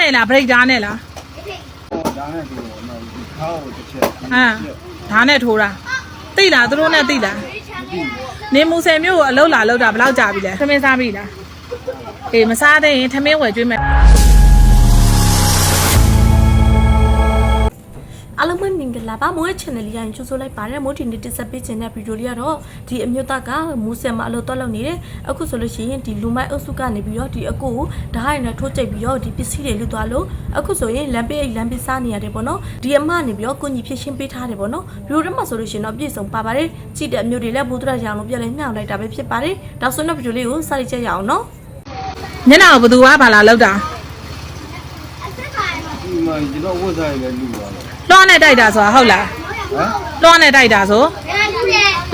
နဲ့လားဘရိတ်ဓာတ်နဲ့လားဒါနဲ့ဒီတော့ဒီခါကိုတစ်ချက်ဟမ်ဓာတ်နဲ့ထိုးတာသိလားသူတို့နဲ့သိလားနေမူဆယ်မျိုးကိုအလုပ်လာလုပ်တာဘယ်လောက်ကြာပြီလဲသမင်းစားပြီလားအေးမစားသေးရင်သမင်းဝယ်ကျွေးမယ် ပဲမင်္ဂလာပါမိုးရဲ့ channel လေးရရင်ကြိုဆိုလိုက်ပါတယ်မိုးဒီနေ့တက်ဆက်ပေးခြင်းတဲ့ဗီဒီယိုလေးကတော့ဒီအမျိုးသားကမူဆယ်မှာအလုပ်တော့လုပ်နေတယ်အခုဆိုလို့ရှိရင်ဒီလူမိုက်အုပ်စုကနေပြီးတော့ဒီအကိုကိုဓာတ်ရိုက်နဲ့ထိုးကြိတ်ပြီးတော့ဒီပစ္စည်းတွေလွတ်သွားလို့အခုဆိုရင်လမ်းပေးလမ်းပေးစားနေရတယ်ပေါ့နော်ဒီအမကနေပြီးတော့ကိုကြီးဖြစ်ရှင်းပေးထားတယ်ပေါ့နော်ဗီဒီယိုထဲမှာဆိုလို့ရှိရင်တော့ပြည့်စုံပါပါတယ်ကြည့်တဲ့အမျိုးတွေလည်းဘုဒ္ဓရာရောင်လို့ပြလဲညှောင်းလိုက်တာပဲဖြစ်ပါတယ်ဒါဆိုတော့ဗီဒီယိုလေးကိုစလိုက်ကြရအောင်နော်ညနေကိုဘယ်သူကဘာလာလောက်တာဒီမှာကျွန်တော်ဝတ်စားရလည်းလူပါတော့ လွှားနဲ့တိုက်တာဆိုတာဟုတ်လားဟမ်လွှားနဲ့တိုက်တာဆို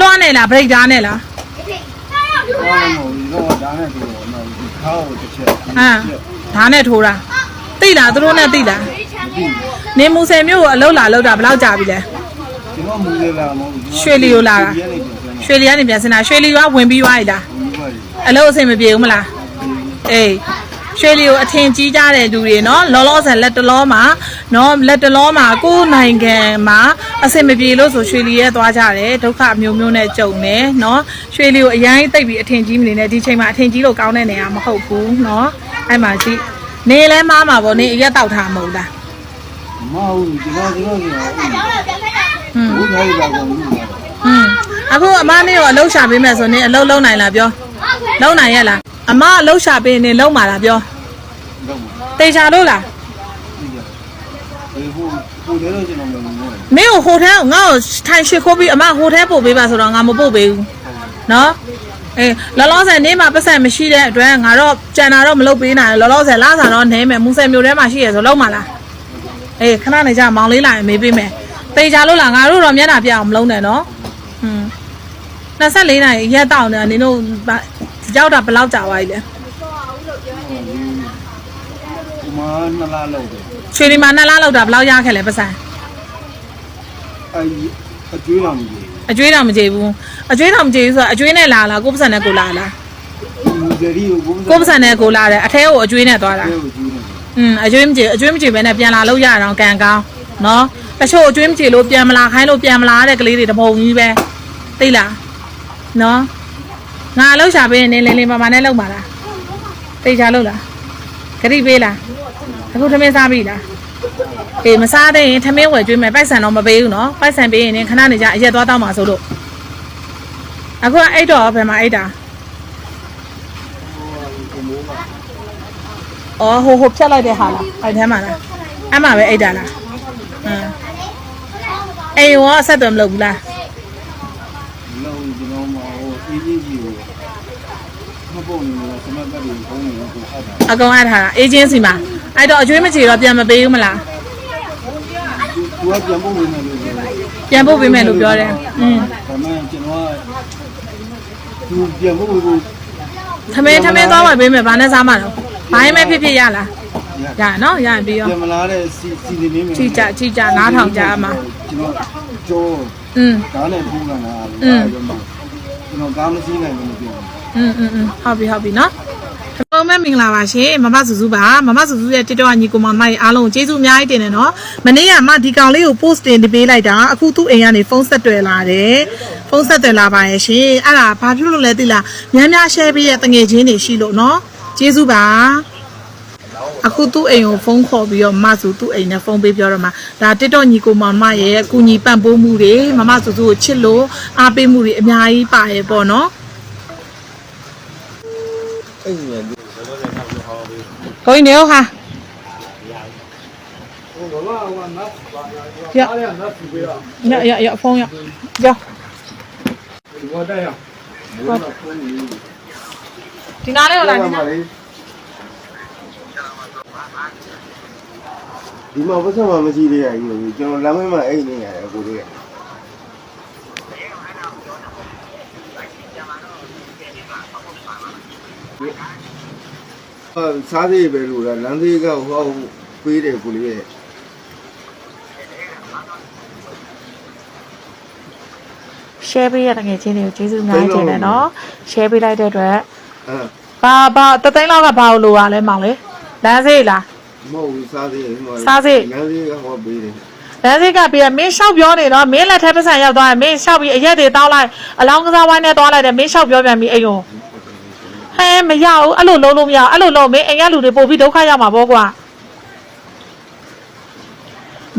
လွှားနဲ့လားဘရိတ်ဓာတ်နဲ့လားဘာလဲမဟုတ်ဘူးတော့ဒါနဲ့ဒီတော့ဒီခါကိုတစ်ချက်ဟမ်ဓာတ်နဲ့ထိုးတာသိလားသူတို့နဲ့သိလားဒီနေမူဆယ်မျိုးကိုအလုပ်လာလုပ်တာဘယ်လောက်ကြာပြီလဲကျွန်တော်မူလေးလာမဟုတ်ဘူးရွှေလီကိုလာတာရဲနေပြန်ပြန်ရွှေလီကနေပြန်စင်တာရွှေလီကဝင်ပြီးသွားပြီလားဘူးပါလေအလုပ်အဆင်မပြေဘူးမလားအေး ရွှေလီကိုအထင်ကြီးကြတဲ့လူတွေနော်လောလောဆယ်လက်တလောမှာနော်လက်တလောမှာကိုယ်နိုင်ငံမှာအဆင်မပြေလို့ဆိုရွှေလီရဲသွားကြတယ်ဒုက္ခအမျိုးမျိုးနဲ့ကြုံတယ်နော်ရွှေလီကိုအရင်တိတ်ပြီးအထင်ကြီးမနေနဲ့ဒီချိန်မှာအထင်ကြီးလို့ကောင်းတဲ့နေရာမဟုတ်ဘူးနော်အဲ့မှာကြည့်နေလဲမားမှာပေါ့နေအရက်တောက်ထားမဟုတ်လားမဟုတ်ဘူးကျွန်တော်ကျွန်တော်ကျွန်ဟွန်းတော်ဘူးထားရပါကောင်လူပါတော့ဟွန်းအခုအမနေ့ကိုအလုပ်ရှာပေးမယ်ဆိုနေအလုပ်လုံးနိုင်လားပြောလုံးနိုင်ရဲ့လား အမအလုပ်ရှာပေးနေလုံးပါလားပြောတော့မှာတေချာလို့လားဒီကဘယ်ဟိုဟိုလည်းတော့ကျွန်တော်မလုပ်ဘူးမင်းကိုဟိုထဲကိုငါ့ကိုထိုင်ရှိခိုးပြီးအမဟိုထဲပို့ပေးပါဆိုတော့ငါမပို့ပေးဘူးနော်အေးလောလောဆယ်နေမှာပတ်စံမရှိတဲ့အတွက်ငါတော့ကြံတာတော့မလုပ်ပေးနိုင်ဘူးလောလောဆယ်လာစားတော့နေမယ်မူဆယ်မျိုးထဲမှာရှိရဆိုလုံးမလားအေးခဏနေကြမောင်လေးလာရင်မေးပေးမယ်တေချာလို့လားငါတို့တော့မျက်နှာပြအောင်မလုံးနဲ့နော်ဟွန်း24နိုင်ရက်တောက်နေနင်တို့ ရောက်တာဘယ်လောက်ကြာသွားပြီလဲဒီမှာနှစ်လားလောက်တယ်ရွှေဒီမှာနှစ်လားလောက်တာဘယ်လောက်ရခဲ့လဲပတ်စံအဲအကျွေးတော်မကြီးအကျွေးတော့မကြည့်ဘူးအကျွေးတော့မကြည့်ဘူးဆိုတော့အကျွေးနဲ့လာလားကိုယ်ပတ်စံနဲ့ကိုလာလားမူဇရီကိုကိုကိုယ်ပတ်စံနဲ့ကိုလာတယ်အထဲကိုအကျွေးနဲ့သွားတာကိုကျွေးတယ်อืมအကျွေးမကြည့်အကျွေးမကြည့်ပဲနဲ့ပြန်လာလို့ရအောင်ကံကောင်းနော်တချို့အကျွေးမကြည့်လို့ပြန်မလာခိုင်းလို့ပြန်မလာတဲ့ကလေးတွေတပုံကြီးပဲသိလားနော် ငါအလောက်ရှာပေးရင်နေလင်းလင်းပါပါနဲ့လောက်ပါလားသိချာလို့လားဂရိပေးလားအခုထမင်းစားပြီလားအေးမစားသေးရင်ထမင်းဝယ်ကျွေးမယ်ပိုက်ဆံတော့မပေးဘူးနော်ပိုက်ဆံပေးရင်လည်းခဏနေကြအရက်သွားတောက်မှာဆိုလို့အခုကအိတ်တော့ဘယ်မှာအိတ်တာအော်ဟိုဟိုဖြတ်လိုက်တဲ့ဟာလားအဲ့ထဲမှာလားအဲ့မှာပဲအိတ်တာလားဟမ်အေးရောအဆက်သွယ်မလုပ်ဘူးလား လုံးကျွန်တော်မဟိုအေးကြီးကြီးကိုမပုံနေလို့စမတ်တက်ပြီးဘုံနေကိုဖတ်တာအကောင်အပ်ထားတာအေဂျင်စီမှာအဲ့တော့အကျွေးမချေတော့ပြန်မပေးဘူးမလားသူကပြန်ဖို့ဝင်တယ်လို့ပြောတယ်ပြန်ပို့ပေးမယ်လို့ပြောတယ်อืมဒါမှကျွန်တော်ကသူပြန်ဖို့ဝင်ကိုထမင်းထမင်းသွားမှပေးမယ်ဘာနဲ့စားမှာတော့ဘိုင်းမဲ့ဖြစ်ဖြစ်ရလားရနော်ရရင်ပြီးရောပြန်မလာတဲ့စီစီနေနေချိကြချိကြနားထောင်ကြအမှာကျွန်တော်ကြော อืม ကားနဲ့ပူးလာတာကျွန်တော်ကားမစီးနိုင်ဘူးပြော อืมอืมอืมဟုတ်ပြီဟုတ်ပြီနော်ပုံမဲ့မင်္ဂလာပါရှင်မမစုစုပါမမစုစုရဲ့ TikTok ကညီကိုမောင်မကြီးအားလုံးကိုကျေးဇူးအများကြီးတင်တယ်နော်မနေ့ကမှဒီကောင်လေးကို post တင်ပေးလိုက်တာအခုသူ့အိမ်ကနေဖုန်းဆက်တွေ့လာတယ်ဖုန်းဆက်တွေ့လာပါရဲ့ရှင်အဲ့ဒါဘာဖြစ်လို့လဲသိလားများများ share ပေးရဲ့တငယ်ချင်းတွေရှိလို့နော်ကျေးဇူးပါ အခုသူ့အိမ်ကိုဖုန်းခေါ်ပြီးတော့မဆူသူ့အိမ်နဲ့ဖုန်းပေးပြောတော့မှဒါ TikTok ညီကိုမောင်မရဲ့အကူညီပံ့ပိုးမှုတွေမမဆူဆူကိုချစ်လို့အားပေးမှုတွေအများကြီးပါရဲ့ပေါ့နော်အဲ့ဒီကကိုင်းနေဟာဟိုဘာမှမနတ်ပါရအားရနတ်သူပဲရရရဖုန်းရရဒီဝတ်တယ်ရဘာလို့ဖုန်းနေ ဒီနားလေးကိုလာနေမှာနော်လေဒီမှာဘာမှမရှိသေးရဘူးကျွန်တော်လမ်းမမှာအိတ်နေရတယ်ကိုလေးဟာစားသေးပဲလို့လားလမ်းသေးကဟောပေးတယ်ကိုလေးရဲ့ share ပေးရတဲ့ငယ်ချင်းတွေကိုကျေးဇူးအများကြီးတင်တယ်နော် share ပေးလိုက်တဲ့အတွက်အဲဘာဘာတသိန်းလောက်ကဘာလို့လိုရလဲမောင်လေလမ်းစေးလား မဟုတ်ဘူးစားသေးတယ်ဟိုစားသေးငန်းလေးကဟောပေးတယ်လမ်းစိတ်ကပြီးတော့မင်းလျှောက်ပြောနေတော့မင်းလက်ထက်ပတ်စံရောက်သွားရင်မင်းလျှောက်ပြီးအရက်တွေတောင်းလိုက်အလောင်းကစားဝိုင်းနဲ့တောင်းလိုက်တယ်မင်းလျှောက်ပြောပြန်ပြီးအိမ်ကိုဟဲမရဘူးအဲ့လိုလုံးလို့မရဘူးအဲ့လိုလုံးမင်းအိမ်ကလူတွေပို့ပြီးဒုက္ခရောက်မှာပေါ့ကွာ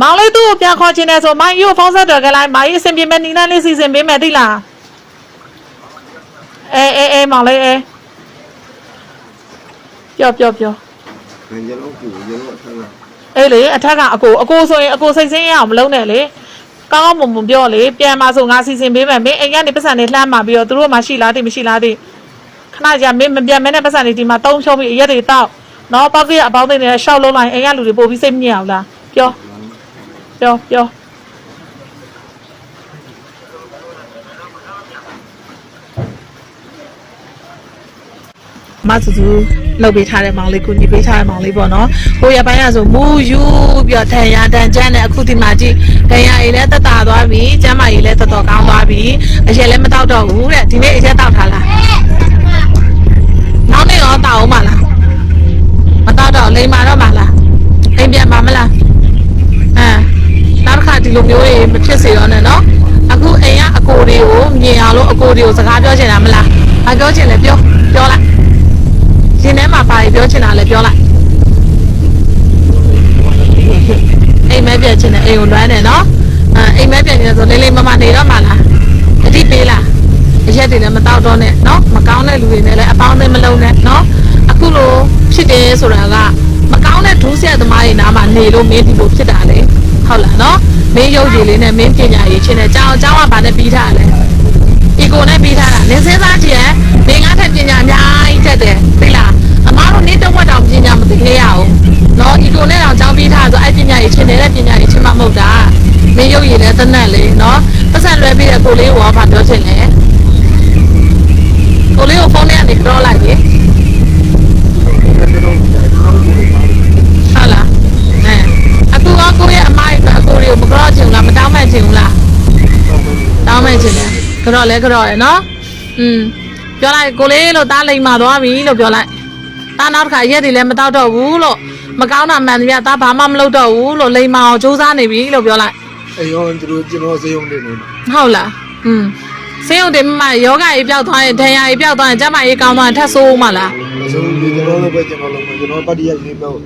မောင်လေးသူ့ကိုပြန်ခေါ်ချင်တယ်ဆိုမိုင်းယူဖုန်းဆက်တော်ကလိုက်မိုင်းအဆင်ပြေမဲ့နီနန်းလေးစီစဉ်ပေးမယ်သိလားအေးအေးအေးမောင်လေးအေးပြောပြောပြော ငန်းကျွန်တော်ကိုကျွန်တော်ဆန်းလာ အေးလေအထက်ကအကိုအကိုဆိုရင်အကိုစိတ်ဆင်းရအောင်မလုံးနဲ့လေကောင်းကောင်းမွန်မွန်ပြောလေပြန်มาဆိုငါစီစဉ်ပေးမယ်မင်းအိမ်ကနေပတ်စံနေလှမ်းมาပြီးတော့သူတို့မှရှိလားသိမရှိလားသိခဏကြာမင်းမပြန်မဲနဲ့ပတ်စံနေဒီမှာတုံးရှုံးပြီးအရက်တွေတောက်နော်ပောက်ကရအပေါင်းသိနေတဲ့ရှောက်လုံးလိုက်အိမ်ကလူတွေပို့ပြီးစိတ်မညစ်အောင်လားပြောပြောပြော မဆူဆူလောက်ပေးထားတဲ့မောင်လေးကိုညီပေးထားတဲ့မောင်လေးပေါ့နော်ဟိုရပိုင်းကဆိုမူယူပြီးတော့ထန်ရတန်ကြမ်းနဲ့အခုဒီမှာကြည့်ထန်ရရေးလည်းတက်တာသွားပြီကျမ်းမာရေးလည်းတော်တော်ကောင်းသွားပြီအရက်လည်းမတောက်တော့ဘူးတဲ့ဒီနေ့အရက်တောက်ထားလားနောက်နေ့ရောတောက်အောင်မလားမတောက်တော့လိမ်မာတော့မလားအိမ်ပြန်ပါမလားအဲနောက်တစ်ခါဒီလိုမျိုးတွေမဖြစ်စေတော့နဲ့နော်အခုအိမ်ကအကိုတွေကိုမြင်အောင်လို့အကိုတွေကိုစကားပြောချင်တာမလားမပြောချင်လည်းပြောပြောလိုက် ရှင်ထဲမှာပါရီပြောချင်တာလည်းပြောလိုက်အိမ်မဲပြက်ချင်တယ်အိမ်ကိုလွမ်းတယ်နော်အဲအိမ်မဲပြက်နေတယ်ဆိုလေးလေးမမနေတော့မှလားအတိပေးလားအရက်တွေလည်းမတောက်တော့နဲ့နော်မကောင်းတဲ့လူတွေနဲ့လည်းအပေါင်းအသင်းမလုံးနဲ့နော်အခုလိုဖြစ်တယ်ဆိုတာကမကောင်းတဲ့ဒုစရိုက်သမားတွေနားမှာနေလို့မင်းဒီလိုဖြစ်တာလေဟုတ်လားနော်မင်းရုပ်ရည်လေးနဲ့မင်းပညာရည်ချင်းနဲ့ကြောင်းကြောင်းကဘာနဲ့ပြီးထားလဲဒီကိုနဲ့ပြီးထားတာနေစင်းစားကြည့်ရင်မင်းငါထက်ပညာအများကြီးတက်တယ်သိလား နဲ့တနက်လေးနော်ပတ်စံလွဲပြီးတဲ့ကိုလေးကိုဘာပြောချင်လဲကိုလေးကိုဖုန်းထဲကနေကြောလိုက်ပြီဟုတ်လားအဲအခုကကိုရဲ့အမိုက်အကိုလေးကိုမကြောချင်ဘူးလားမတောင်းမှချင်ဘူးလားတောင်းမဲ့ချင်တယ်ကြော့လဲကြော့ရယ်နော်อืมပြောလိုက်ကိုလေးလို့တားလိမ်မာသွားပြီလို့ပြောလိုက်တားနောက်တစ်ခါရက်တွေလည်းမတောက်တော့ဘူးလို့မကောင်းတာမှန်တယ်ဗျတားဘာမှမလုပ်တော့ဘူးလို့လိမ်မာအောင်စူးစမ်းနေပြီလို့ပြောလိုက် အေးရောသူတို့ကျွန်တော်စေယုံနေနေ ဟုတ်လားอืมစေယုံတင်မယောဂကြီးပျောက်သွားရင်ဒဏ်ရာကြီးပျောက်သွားရင်ကျန်းမာရေးကောင်းသွားရင်ထပ်ဆိုးမလား အဆုံးဒီကျွန်တော်လည်းပဲကျွန်တော်လုံးကျွန်တော်ပတ်တရလေးတော့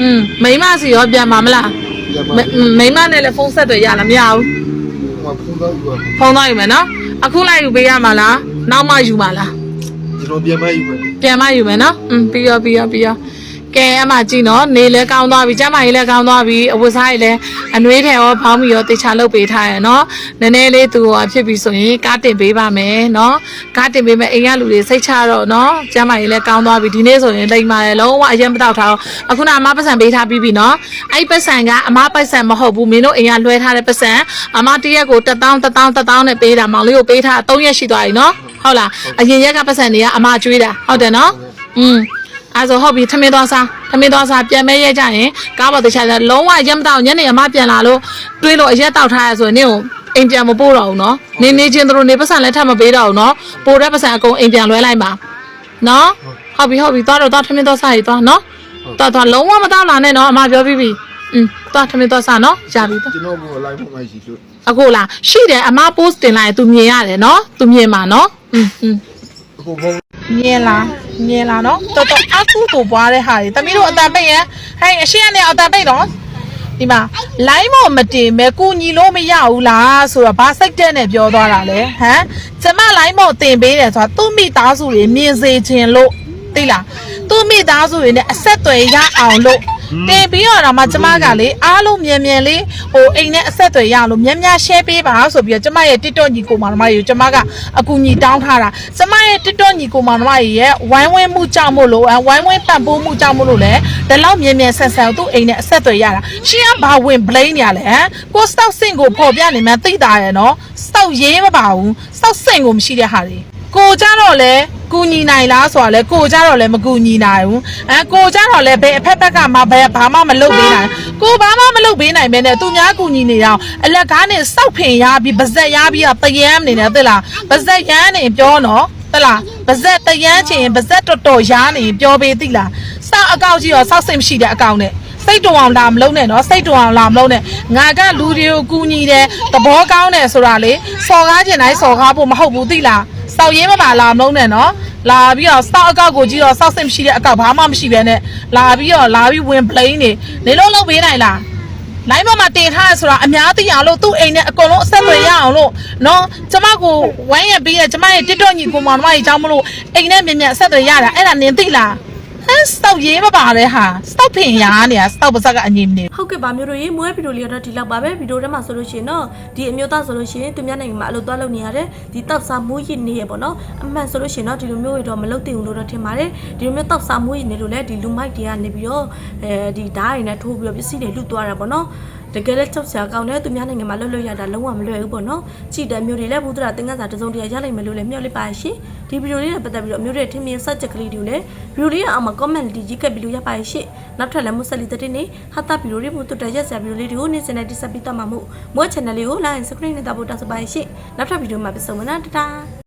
อืมမိမစီရောပြန်มาမလား ရပါ မိမိမနဲ့လည်းဖုန်းဆက်တွေရလားမရဘူး ဟောဖုန်းတော့ယူပါ ဖုန်းတော့ယူမယ်နော်အခုလိုက်ယူပေးရမှာလားနောက်မှယူမှာလား ကျွန်တော်ပြန်မယူပါ ပြန်မယူမယ်နော်อืมပြီးရောပြီးရောပြီးရော ကဲအမကြည့်နော်နေလဲကောင်းသွားပြီကျမကြီးလဲကောင်းသွားပြီအဝတ်စားကြီးလဲအနှွေးထဲရောဖောင်းပြီးရောတေချာလုပ်ပေးထားရယ်နော်နည်းနည်းလေးသူဟောဖြစ်ပြီဆိုရင်ကားတင်ပေးပါမယ်နော်ကားတင်ပေးမယ်အိမ်ကလူတွေစိတ်ချတော့နော်ကျမကြီးလဲကောင်းသွားပြီဒီနေ့ဆိုရင်လိမ်ပါတယ်လုံးဝအရင်မတောက်ထားတော့အခုနအမပတ်စံပေးထားပြီးပြီနော်အဲ့ဒီပတ်စံကအမပတ်စံမဟုတ်ဘူးမင်းတို့အိမ်ကလွှဲထားတဲ့ပတ်စံအမတရက်ကို1000 1000 1000နဲ့ပေးတာမောင်လေးကိုပေးထား3ရက်ရှိသွားပြီနော်ဟုတ်လားအရင်ရက်ကပတ်စံတွေကအမကျွေးတာဟုတ်တယ်နော်อืม အဲဆိုဟုတ်ပြီထမင်းသွားစားထမင်းသွားစားပြန်မဲရဲကြရင်ကားပေါ်တခြားကြလုံးဝရက်မတော့ညနေအမပြန်လာလို့တွေးလို့အရက်တောက်ထားရဆိုရင်နင့်ကိုအိမ်ပြန်မပို့တော့ဘူးနော်နေနေချင်းတို့နေပတ်စံလည်းထပ်မပေးတော့ဘူးနော်ပို့တဲ့ပတ်စံအကုန်အိမ်ပြန်လွှဲလိုက်ပါနော်ဟုတ်ပြီဟုတ်ပြီသွားတော့သွားထမင်းသွားစားရီသွားနော်သွားသွားလုံးဝမတော့လာနဲ့နော်အမပြောပြီးပြီอืมသွားထမင်းသွားစားနော်ရပြီသွား ကျွန်တော်က live မှာရှိလို့ အခုလားရှိတယ်အမ post တင်လိုက်ရင် तू မြင်ရတယ်နော် तू မြင်မှာနော်อืมอืม အခုဖုန်း မြင်လား မြင်လားနော်တော်တော်အခုတို့ပွားတဲ့ဟာတွေတမီးတို့အတန်ပိတ်ရင်ဟဲ့အရှိကနေအတန်ပိတ်တော့ဒီမှာ line မမတင်မဲ့ကိုညီလို့မရဘူးလားဆိုတော့ဘာစိတ်တဲ့နဲ့ပြောသွားတာလဲဟမ်ကျမ line မတင်ပေးတယ်ဆိုတာသူ့မိသားစုတွေမြင်စေခြင်းလို့သိလားသူ့မိသားစုတွေနဲ့အဆက်အသွယ်ရအောင်လို့ တင်ပြီးတော့တော့မှကျမကလေအားလုံးမြန်မြန်လေးဟိုအိမ်နဲ့အဆက်အသွယ်ရအောင်လို့မြန်မြန် share ပေးပါဆိုပြီးတော့ကျမရဲ့ TikTok ညီကိုမောင်နှမကြီးကိုကျမကအကူညီတောင်းထားတာကျမရဲ့ TikTok ညီကိုမောင်နှမကြီးရဲ့ဝိုင်းဝန်းမှုကြောင့်မို့လို့ဝိုင်းဝန်းတန်ဖိုးမှုကြောင့်မို့လို့လေဒီလောက်မြန်မြန်ဆက်ဆက်သူ့အိမ်နဲ့အဆက်အသွယ်ရတာရှင်ကဘာဝင် blame နေရလဲဟမ်ကိုစတောက်စင်ကိုပေါ်ပြနေမှသိတာရယ်နော်စတောက်ရေးမပါဘူးစတောက်စင်ကိုမရှိတဲ့ဟာတွေကိုကြတော့လေ ကူညီနိုင်လားဆိုတာလဲကိုကြတော့လဲမကူညီနိုင်ဘူးအဲကိုကြတော့လဲဘယ်အဖက်ဖက်ကမှဘယ်ဘာမှမလုပ်ပေးနိုင်ကိုဘာမှမလုပ်ပေးနိုင်မဲနဲ့သူများကူညီနေတော့အလက်ကားနဲ့စောက်ဖင်ရပြီးပါဇက်ရပြီးတော့တယမ်းနေတယ်သိလားပါဇက်ရမ်းနေပြောနော်သိလားပါဇက်တယမ်းချင်ပါဇက်တော်တော်ရားနေပြောပေးသိလားစောက်အကောက်ကြီးရောစောက်စိတ်မရှိတဲ့အကောက်နဲ့စိတ်တုံအောင်လာမလုံးနဲ့နော်စိတ်တုံအောင်လာမလုံးနဲ့ငါကလူတွေကိုကူညီတယ်သဘောကောင်းတယ်ဆိုတာလေစော်ကားကျင်တိုင်းစော်ကားဖို့မဟုတ်ဘူးသိလား စောက်ရင်းမပါလာမလုံးနဲ့နော်လာပြီးတော့စောက်အကောက်ကိုကြည့်တော့စောက်စိတ်မရှိတဲ့အကောက်ဘာမှမရှိပဲနဲ့လာပြီးတော့လာပြီးဝင်ပလိန်နေနေလို့လုပ်ပေးနိုင်လားလိုင်းပေါ်မှာတင်ထားရဆိုတာအများသိအောင်လို့သူ့အိမ်နဲ့အကုန်လုံးအဆက်အသွယ်ရအောင်လို့နော်ကျမကိုဝိုင်းရပေးရကျမရဲ့ TikTok ညီကိုမောင်နှမကြီးအကြောင်းမလို့အိမ်နဲ့မြန်မြန်အဆက်အသွယ်ရတာအဲ့ဒါနင်သိလားဟမ် စတောက်ရေးမပါလဲဟာစတောက်ဖင်ရနေတာစတောက်ပါဇက်ကအငြိမနေဟုတ်ကဲ့ပါမျိုးတို့ရေမွေးဗီဒီယိုလေးကတော့ဒီလောက်ပါပဲဗီဒီယိုထဲမှာဆိုလို့ရှိရင်တော့ဒီအမျိုးသားဆိုလို့ရှိရင်သူများနိုင်ငံမှာအလုပ်သွားလုပ်နေရတယ်ဒီတောက်စားမူးရစ်နေရပေါ့နော်အမှန်ဆိုလို့ရှိရင်တော့ဒီလိုမျိုးတွေတော့မလုပ်သင့်ဘူးလို့တော့ထင်ပါတယ်ဒီလိုမျိုးတောက်စားမူးရစ်နေလို့လဲဒီလူမိုက်တွေကနေပြီးတော့အဲဒီဓာတ်ရည်နဲ့ထိုးပြီးတော့ပစ္စည်းတွေလူသွားတာပေါ့နော် တကယ်လည်းချက်ဆရာကောင်းတယ်သူများနိုင်ငံမှာလွတ်လွတ်ရတာလုံးဝမလွယ်ဘူးပေါ့နော်ကြည်တဲ့မျိုးတွေလည်းဘုဒ္ဓရာသင်္ကန်းစာတစ်စုံတရာရနိုင်မယ်လို့လည်းမျှော်လင့်ပါရှင်ဒီဗီဒီယိုလေးနဲ့ပတ်သက်ပြီးတော့မျိုးတွေထင်မြင်စက်ချက်ကလေးတွေကိုလည်းဗီဒီယိုလေးအောင်မှာ comment လေးကြီးကပ်ပြီးလို့ရပါရှင်နောက်ထပ်လည်းမုဆက်လီတဲ့နေ့ဟာတာဗီဒီယိုလေးမျိုးတူတက်ရက်ဆရာဗီဒီယိုလေးတွေကိုနေ့စဉ်နဲ့တိဆက်ပြီးတော့မှာမို့မွေး channel လေးကို like and subscribe နဲ့တောက်ဖို့တောက်စပါရှင်နောက်ထပ်ဗီဒီယိုမှာပြန်ဆုံမနာတတာ